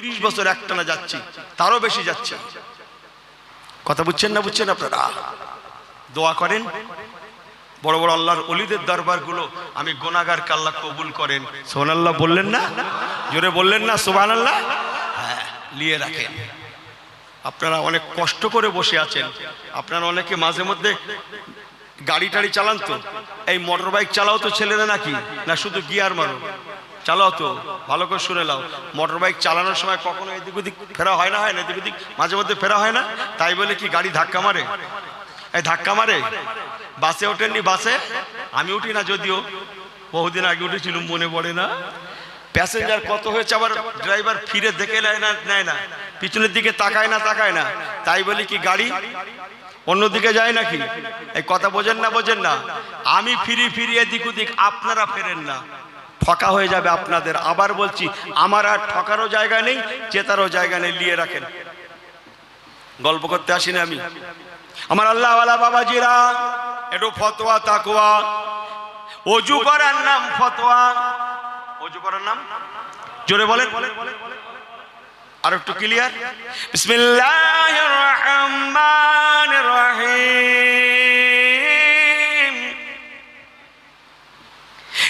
তিরিশ বছর একটানা যাচ্ছি, তারও বেশি যাচ্ছে। কথা বুঝছেন না বুঝছেন আপনারা? দোয়া করেন। বড় বড় আল্লাহর অলিদের দরবারগুলো আমি গোনাগার কাল্লা কবুল করেন। সোহান আল্লাহ বললেন না? জোরে বললেন না সোহান আল্লাহ হ্যাঁ নিয়ে রাখেন। আপনারা অনেক কষ্ট করে বসে আছেন। আপনারা অনেকে মাঝে মধ্যে গাড়ি টাড়ি চালান তো। এই মোটর বাইক চালাও তো ছেলেরা নাকি? না শুধু গিয়ার মারো? চালাও তো, ভালো করে শুনে লাও মোটর বাইক চালানোর সময় কখনো এদিক ওদিক ফেরা হয় না হয় না? এদিক ওদিক মাঝে মধ্যে ফেরা হয় না? তাই বলে কি গাড়ি ধাক্কা মারে? এই ধাক্কা মারে? বাসে ওঠেননি বাসে? আমি উঠি না যদিও। বহুদিন আগে উঠেছিলাম, মনে পড়ে না। প্যাসেঞ্জার কত হয়েছে আবার ড্রাইভার ফিরে দেখে নেয় না নেয় না। পিছনের দিকে তাকায় না তাকায় না। তাই বলি কি গাড়ি? অন্যদিকে যায় নাকি? এই কথা বোঝেন না বোঝেন না। আমি ফিরি ফিরি, এদিক ওদিক, আপনারা ফেরেন না। ঠকা হয়ে যাবে আপনাদের। আবার বলছি, আমার আর ঠকারও জায়গা নেই, চেতারও জায়গা নেই নিয়ে রাখেন। গল্প করতে আসিনি আমি। আমার আল্লাহওয়ালা বাবাজিরা একটু ফতোয়া তাকুয়া অজু করার নাম ফতোয়া। অজু করার নাম? জোরে বলেন। আর একটু ক্লিয়ার বিসমিল্লাহির রহমানির রহিম।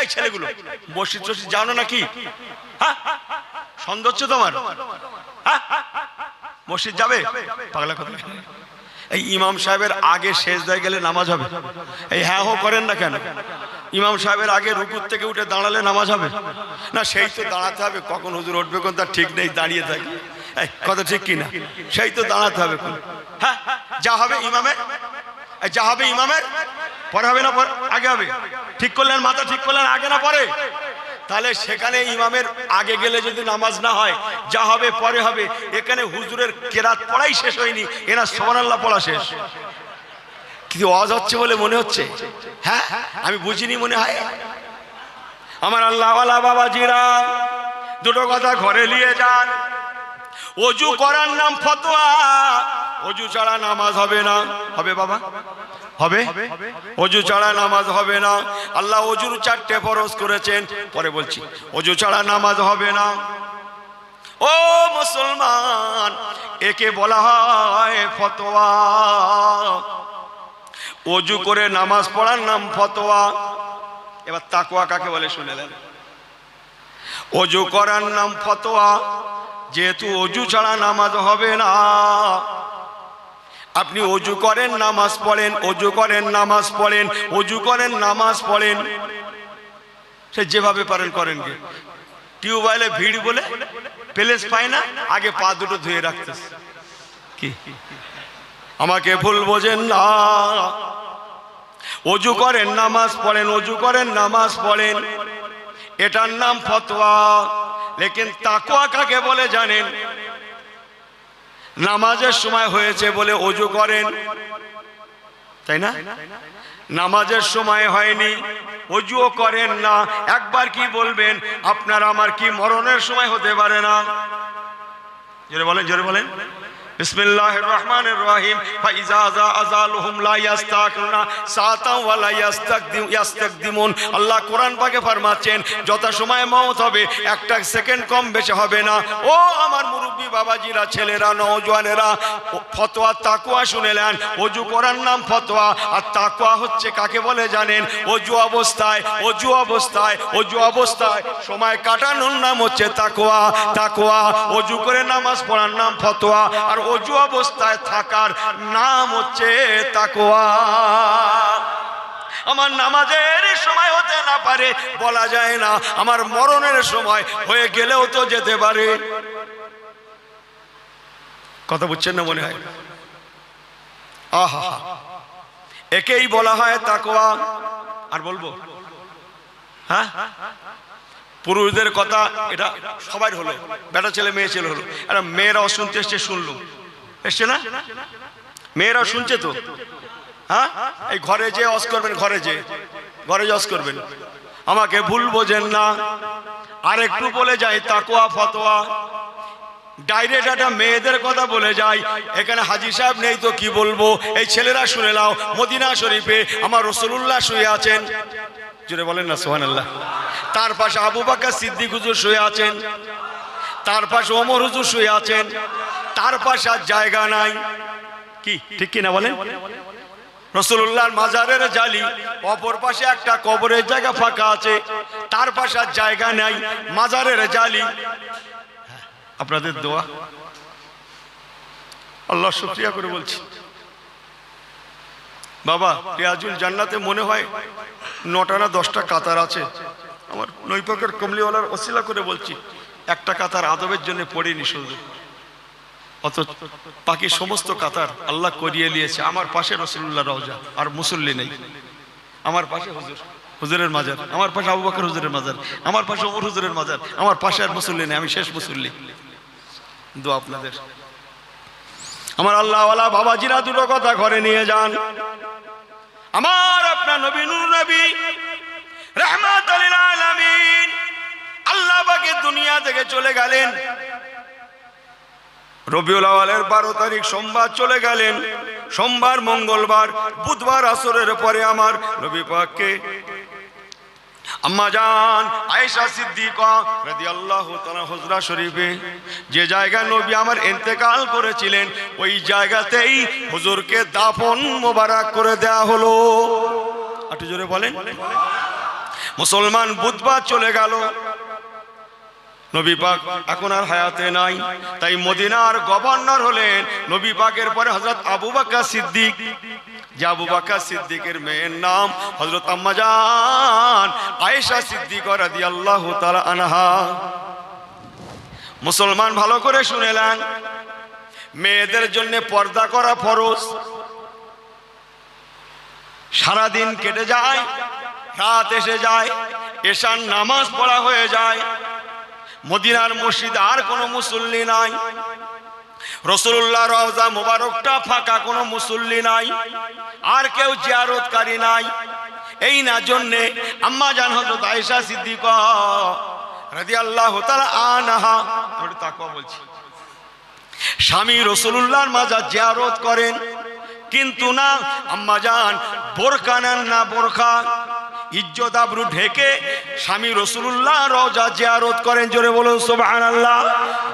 এই ছেলেগুলো মসজিদ টসজিদ যাও না নাকি? হ্যাঁ সন্দেহ হচ্ছে তোমার? মসজিদ যাবে? পাগলা কথা। এই ইমাম সাহেবের আগে শেষ দিয়ে গেলে নামাজ হবে। এই হ্যাঁ হো করেন না কেন? ইমাম সাহেবের আগে রুকুর থেকে উঠে দাঁড়ালে নামাজ হবে। না, সেই তো দাঁড়াতে হবে। কখন হুজুর উঠবে কোন তার ঠিক নেই, দাঁড়িয়ে থাকে। কথা ঠিক কিনা সেই তো দাঁড়াতে হবে। হ্যাঁ? যা হবে ইমামের? যা হবে ইমামের? পরে হবে না পরে? আগে হবে। ঠিক করলেন, মাথা ঠিক করলেন, আগে না পরে? তাহলে সেখানে ইমামের আগে গেলে যদি নামাজ না হয়, যা হবে পরে হবে। এখানে হুজুরের কেরাত পড়াই শেষ হয়নি এরা সোমানাল্লাহ পড়া শেষ। কিন্তু আওয়াজ হচ্ছে বলে মনে হচ্ছে? হ্যাঁ? আমি বুঝিনি মনে হয়। আমার আল্লাহওয়ালা বাবাজিরা, দুটো কথা ঘরে নিয়ে যান। অজু করার নাম ফতোয়া। অজু ছাড়া নামাজ হবে না। হবে বাবা? হবে? অজু ছাড়া নামাজ হবে না। আল্লাহ অজুর চারটে ফরজ করেছেন। পরে বলছি অজু ছাড়া নামাজ হবে না। ও মুসলমান একে বলা হয় ফতোয়া। অজু করে নামাজ পড়ার নাম ফতোয়া। এবার তাকুয়া কাকে বলে শুনে নেন। অজু করার নাম ফতোয়া। যেহেতু অজু ছাড়া নামাজ হবে না আপনি অজু করেন, নামাজ পড়েন, অজু করেন, নামাজ পড়েন, অজু করেন, নামাজ পড়েন। সে যেভাবে পারেন করেন টিউবওয়েলে ভিড় বলে প্লেস পায় না, আগে পা দুটো ধুয়ে রাখতেছে। কি? আমাকে ভুল বোঝেন না। অজু করেন, নামাজ পড়েন, অজু করেন, নামাজ পড়েন। এটার নাম ফতোয়া। লেকিন তাকুয়া কাকে বলে জানেন? নামাজের সময় হয়েছে বলে অজু করেন। তাই না? নামাজের সময় হয়নি, অজুও করেন না। একবার কি বলবেন, আপনার আমার কি মরণের সময় হতে পারে না? জোরে বলেন জোরে বলেন। বিসমিল্লাহির রহমানির রহিম। ফাইজা আজালুহুম লা ইস্তাকরুনা সাতাও ওয়া ইস্তাকদিম ইস্তাকদিমুন আল্লাহ কোরআন পাকে ফরমাচ্ছেন যত সময় মওত হবে, একটা সেকেন্ড কম বেশি হবে না। ও আমার মুরব্বি বাবাজিরা, ছেলেরা নওজওয়ানেরা ফতোয়া, তাকওয়া শুনেলেন অজু করার নাম ফতোয়া। আর তাকওয়া হচ্ছে কাকে বলে জানেন? অজু অবস্থায় অজু অবস্থায় অজু অবস্থায়। সময় কাটানোর নাম হচ্ছে তাকওয়া। তাকওয়া, অজু করে নামাজ পড়ার নাম ফতোয়া। আর অজু অবস্থায় থাকার নাম হচ্ছে তাকোয়া আমার নামাজের সময় হতে না পারে, বলা যায় না। আমার মরণের সময় হয়ে গেলেও তো যেতে পারে। কথা বুঝছেন না মনে হয়? আহা। একেই বলা হয় তাকোয়া আর বলব? হ্যাঁ? পুরুষদের কথা এটা সবাই হলো। বেটা ছেলে, মেয়ে ছেলে হলো। আর মেয়েরাও শুনতে এসছে শুনলো এসছে না? মেয়েরাও শুনছে তো? হ্যাঁ? এই ঘরে যে অস করবেন, ঘরে যে ঘরে অস করবেন। আমাকে ভুল বোঝেন না। আর একটু বলে যাই তাকোয়া ফতোয়া। ডাইরেক্ট একটা মেয়েদের কথা বলে যাই। এখানে হাজি সাহেব নেই তো কি বলব? এই ছেলেরা শুনে নাও। মদিনা শরীফে আমার রসুল্লাহ শুয়ে আছেন। জুড়ে বলেন না সোহান আল্লাহ তার পাশে আবু বাক্কা সিদ্দিক হুজুর শুয়ে আছেন, তার পাশে ওমর হুজুর শুয়ে আছেন, তার পাশে আর জায়গা নাই। কি, ঠিক কি না বলেন? রসুল্লাহর মাজারের জালি, অপর পাশে একটা কবরের জায়গা ফাঁকা আছে, তার পাশে আর জায়গা নাই, মাজারের জালি। আপনাদের দোয়া। আল্লাহ শুক্রিয়া করে বলছি। বাবা, রিয়াজুল জান্নাতে মনে হয় নটা না দশটা কাতার আছে। আমার নৈপকের কমলিওয়ালার অশিলা করে বলছি, একটা কাতার আদবের জন্য পড়িনি শুধু। অত বাকি সমস্ত কাতার আল্লাহ করিয়ে নিয়েছে আমার পাশে রসুল্লাহ রওজা, আর মুসল্লি নেই। আমার পাশে হুজুর, হুজুরের মাজার। আমার পাশে আবু বকর হুজুরের মাজার। আমার পাশে ওমর হুজুরের মাজার। আমার পাশে আর মুসল্লি নেই, আমি শেষ মুসল্লি। দো আপনাদের। আমার আল্লাহওয়ালা বাবাজিরা দুটো কথা ঘরে নিয়ে যান। আমার আপনার নবী নবী, রহমত আলামিন, আল্লাহ পাকে দুনিয়া থেকে চলে গেলেন। রবিউল আওয়ালের বারো তারিখ সোমবার চলে গেলেন। সোমবার, মঙ্গলবার, বুধবার, আসরের পরে আমার নবী পাককে হুজরা শরীফে, যে জায়গায় নবী আমার ইন্তেকাল করেছিলেন, ওই জায়গাতেই করে দেয়া মুসলমান বুধবার চলে গেল নবী পাক এখন আর হায়াতে নাই। তাই মদিনার গভর্নর হলেন নবী পাকের পরে হজরত আবু বাক্কা সিদ্দিক। যে আবু বাক্কা সিদ্দিকের মেয়ের নাম হজরত আম্মাজান আয়েশা সিদ্দিক রাদি আল্লাহ তালা আনহা। মুসলমান ভালো করে শুনেলেন মেয়েদের জন্য পর্দা করা ফরজ। সারাদিন কেটে যায়, রাত এসে যায়, এশার নামাজ পড়া হয়ে যায়। মদিনার মসজিদ আর কোনো মুসল্লি নাই। রসুল্লাহ রওজা মোবারকটা ফাঁকা কোনো মুসল্লি নাই। আর কেউ জিয়ারতকারী নাই। এই না জন্যে আম্মা জান হজরত আয়েশা সিদ্দিক রাদিয়াল্লাহু তাআলা আনহা ওটা তাকওয়া বলছি, স্বামী রসুল্লাহর মাজার জিয়ারত করেন, কিন্তু না, আম্মা জান বোরকা নেন না বোরখা। ইজ্জত আবরু ঢেকে স্বামী রসুল্লাহ রওজা জিয়ারত করেন, জোরে বলুন, সুবহানাল্লাহ।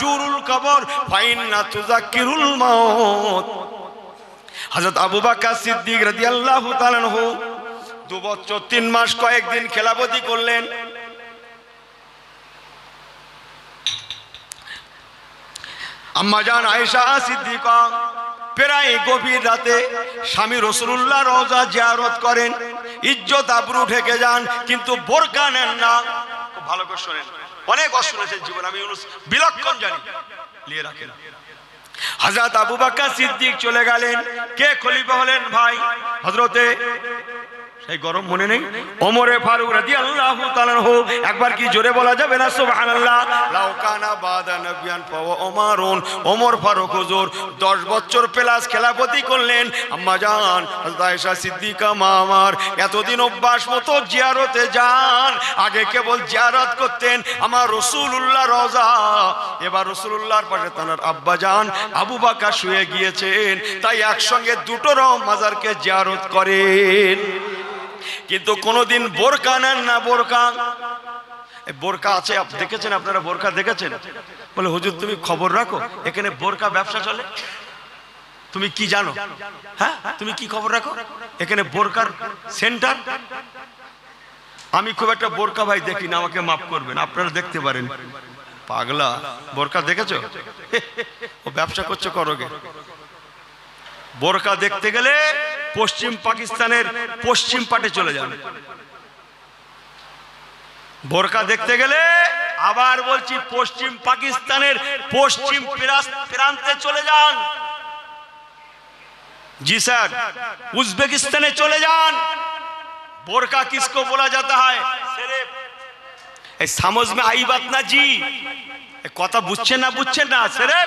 জুরুল কবর ফাইন না তুজাক্কিরুল মাউত। হযরত আবু বকর সিদ্দিক রাদিয়াল্লাহু তাআলা আনহু দু বছর, তিন মাস, কয়েকদিন খেলাপতি করলেন। আম্মা জান আয়েশা সিদ্দিকা প্রায় গভীর রাতে স্বামী রসুল্লাহ রওজা জিয়ারত করেন। ইজ্জত আবরু ঢেকে যান, কিন্তু বোরকা নেন না। ভালো করে শোনেন। অনেক অশুনেছেন জীবন, আমি বিলক্ষণ জানি। নিয়ে রাখেন। হযরত আবু বাক্কা সিদ্দিক চলে গেলেন। কে খলিফা হলেন ভাই? হযরতে সেই গরম মনে নেই? ওমরে ফারুক রাদিয়াল্লাহু তাআলা একবার কি জোরে বলা যাবে না? সুবহানাল্লাহ। লাউ কানা বাদা নবিয়ান ফাওয়া ওমরুন। ওমর ফারুক হুজুর 10 বছর প্লাস খেলাপতি করলেন। আম্মা জান, হযরত আয়েশা সিদ্দিকা মা আমার, এতদিন অভ্যাস মতো জিয়ারতে যান। আগে কেবল জিয়ারত করতেন। আমার রাসূলুল্লাহ রওজা এবার রাসূলুল্লাহর পাশে তার আব্বা জান, আবু বকর শুয়ে গিয়েছেন। তাই একসঙ্গে দুটো রও মাজারকে জিয়ারত করেন। কিন্তু কোনোদিন বোরকা নেন না বোরকা। বোরকা আছে দেখেছেন আপনারা বোরকা দেখেছেন? বলে, হুজুর, তুমি খবর রাখো, এখানে বোরকা ব্যবসা চলে। তুমি কি জানো? হ্যাঁ? তুমি কি খবর রাখো? এখানে বোরকার সেন্টার। আমি খুব একটা বোরকা ভাই দেখি না, আমাকে মাফ করবেন, আপনারা দেখতে পারেন। পাগলা, বোরকা দেখেছ? ও ব্যবসা করছ করোগে। বোরকা দেখতে গেলে পশ্চিম পাকিস্তানের পশ্চিম পাটে চলে যান। বোরকা দেখতে গেলে আবার বলছি পশ্চিম পাকিস্তানের পশ্চিম প্রান্তে চলে যান। জি স্যার, উজবেকিস্তানে চলে যান। বোরকা কিসকো বলা যেতে হয়। সামজ মে আই বাত না জি। কথা বুঝছেন না বুঝছেন না সেরে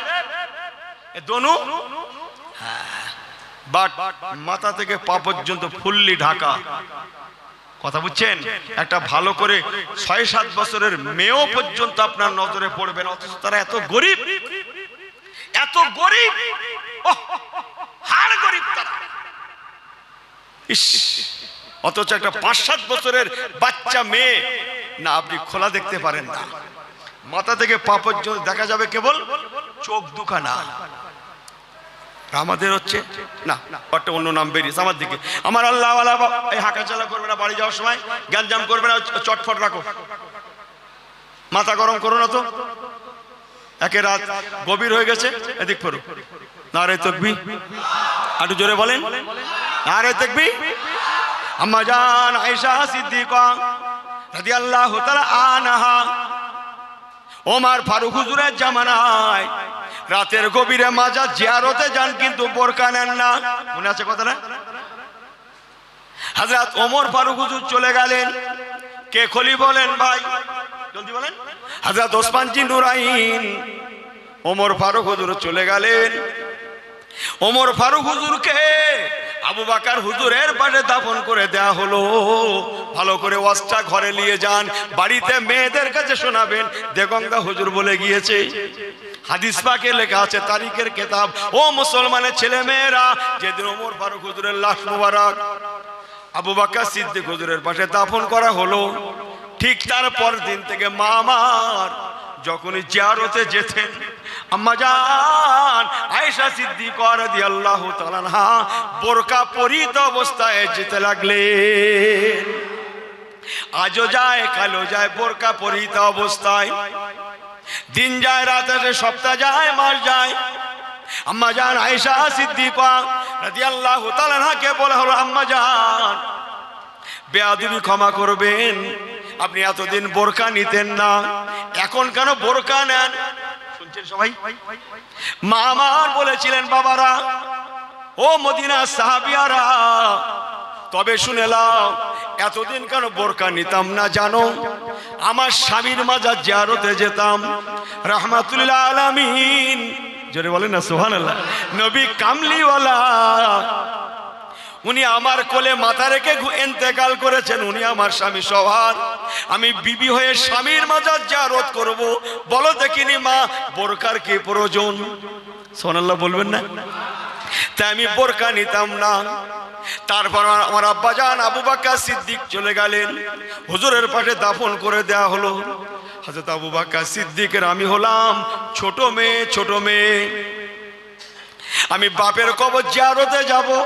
দোনু বাট মাথা থেকে পা পর্যন্ত ফুললি ঢাকা। কথা বুঝছেন? একটা ভালো করে ছয় সাত বছরের মেয়েও পর্যন্ত আপনার নজরে পড়বে না, অথচ তারা এত গরিব। এত গরিব! হাড় গরিব তারা। ইস! অথচ একটা পাঁচ সাত বছরের বাচ্চা মেয়ে, না, আপনি খোলা দেখতে পারেন না। মাথা থেকে পা পর্যন্ত দেখা যাবে কেবল চোখ দুখানা। আমাদের হচ্ছে, না একটা অন্য নাম বেরিয়েছে, আমার দিকে। আমার আল্লাহ আল্লাহ এই হাঁকা চালা করবে না, বাড়ি যাওয়ার সময় গ্যাঞ্জাম করবে না, চটফট রাখো। মাথা গরম করো না তো। একে রাত গভীর হয়ে গেছে, এদিক ফেরো। না রে তকবি একটু জোরে বলেন। না রে তকবি আম্মা জান আয়েশা সিদ্দিকা রাদিয়াল্লাহু তাআলা আনহা। ওমার ফারুক হুজুরের জামানায় রাতের গভীরে মাজা জিয়ারতে যান, কিন্তু বোরকা নেন না। মনে আছে কথা না হাজরাত ওমর ফারুক হুজুর চলে গেলেন। কে খলি বলেন ভাই? জলদি বলেন। হাজরাত ওসমান জি নুরাইন। ওমর ফারুক হুজুর চলে গেলেন। ওমর ফারুক হুজুরকে আবু বাকার হুজুরের পাশে দাফন করে দেয়া হলো। ভালো করে ওয়াজটা ঘরে নিয়ে যান, বাড়িতে মেয়েদের কাছে শোনাবেন। দেগঙ্গা হুজুর বলে গিয়েছে, হাদিস পাকে লেখা আছে, তারিখের কেতাব। ও মুসলমানের ছেলে মেয়েরা যেদিন ওমর ফারুক হুজুরের লাশ মুবারক, আবু বাক্কা সিদ্দিক হুজুরের পাশে দাফন করা হলো। ঠিক তারপর দিন থেকে মা আমার, যখনই জিয়ারতে যেতেন, আম্মা জান আয়েশা সিদ্দিক রাদিয়াল্লাহু তাআলা বোরকা পরিহিত অবস্থায় যেতে লাগলেন আজও যায় কালো যায়, বোরকা পরিহিত অবস্থায়। দিন যায়, রাত আসে, সপ্তাহ যায়, মাস যায়। আম্মা জান, আয়েশা সিদ্দিকা রাদিয়াল্লাহু তাআলা আনহাকে বলা হলো, আম্মা জান, বেয়াদবি ক্ষমা করবেন। আপনি এতদিন বোরকা নিতেন না। এখন কেন বোরকা নেন? শুনছেন বলেছিলেন, বাবারা, ও মদিনা সাহাবিয়ারা, তবে শুনে লাও এতদিন কেন বোরকা নিতাম না জানো? আমার স্বামীর মাজার জিয়ারতে যেতাম। রহমাতুল্লাহ আলামিন। জোরে বলেন না সোহান নবী কামলিওয়ালা উনি আমার কোলে মাথা রেখে এন্তেকাল করেছেন। উনি আমার স্বামী সভার আমি বিবি হয়ে স্বামীর মাজার যা রোধ করব। বলো দেখিনি মা, বোরকার কি প্রয়োজন? সোনাল্লাহ বলবেন না? তাই আমি বোরকা নিতাম না। তারপর আমার- আমার আব্বা যান আবু বাক্কা সিদ্দিক চলে গেলেন। হুজুরের পাশে দাফন করে দেয়া হলো। হাজরত আবু বাক্কা সিদ্দিকের আমি হলাম ছোট মেয়ে ছোট মেয়ে। আমি বাপের কবর জিয়ারতে যাব।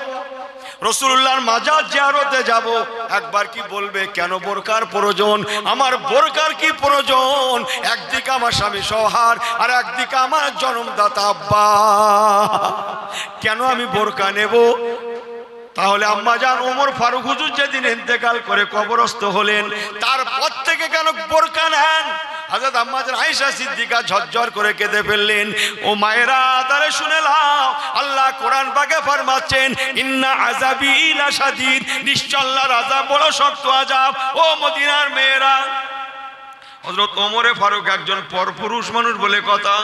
রসুল্লাহর মাজার জিয়ারতে যাব। একবার কি বলবে, কেন বোরকার প্রয়োজন? আমার বোরকার কি প্রয়োজন? একদিকে আমার স্বামী সহার, আর একদিকে আমার জন্মদাতা আব্বা। কেন আমি বোরকা নেব? তাহলে আম্মা যান ওমর ফারুক হুজুর যেদিন ইন্তেকাল করে কবরস্থ হলেন, তারপর থেকে কেন বোরকা নেন? হাজরত আম্মা যান আয়েশা সিদ্দিকা ঝরঝর করে কেঁদে ফেললেন। ও মায়েরা তারে শুনে লাও আল্লাহ কোরআন পাকে ফরমাচ্ছেন, ইন্না আযাবি লাশাদীদ নিশ্চয় আল্লাহর আযাব বড় শক্ত আযাব। ও মদিনার মেয়েরা, হযরত ওমরে ফারুক একজন পরপুরুষ মানুষ বলে কথা।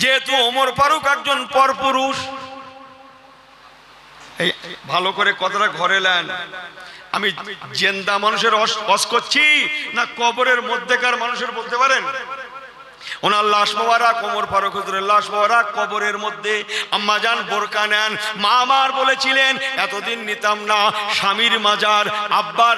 যেহেতু ওমর ফারুক একজন পরপুরুষ এই ভালো করে কথাটা ঘরে নেন আমি জেন্দা মানুষের অস- অস করছি না কবরের মধ্যেকার মানুষের বলতে পারেন? ওনার লাশ মোবারক কোমর ফারুক হুজুরের লাশ মোবারক, কবরের মধ্যে আম্মা যান বোরকা নেন, মা আমার বলেছিলেন, এতদিন নিতাম না, স্বামীর মাজার, আব্বার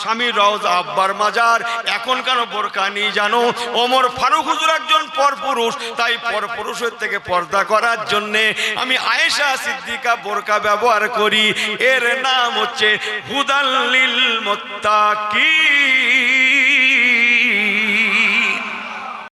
স্বামীর রওজ, আব্বার মাজার, এখন কেন বোরকা নিয়ে জানো? ওমর ফারুক হুজুর একজন পরপুরুষ তাই পরপুরুষের থেকে পর্দা করার জন্যে আমি আয়েশা সিদ্দিকা বোরকা ব্যবহার করি। এর নাম হচ্ছে হুদাল্লিল মোত্তাকিন।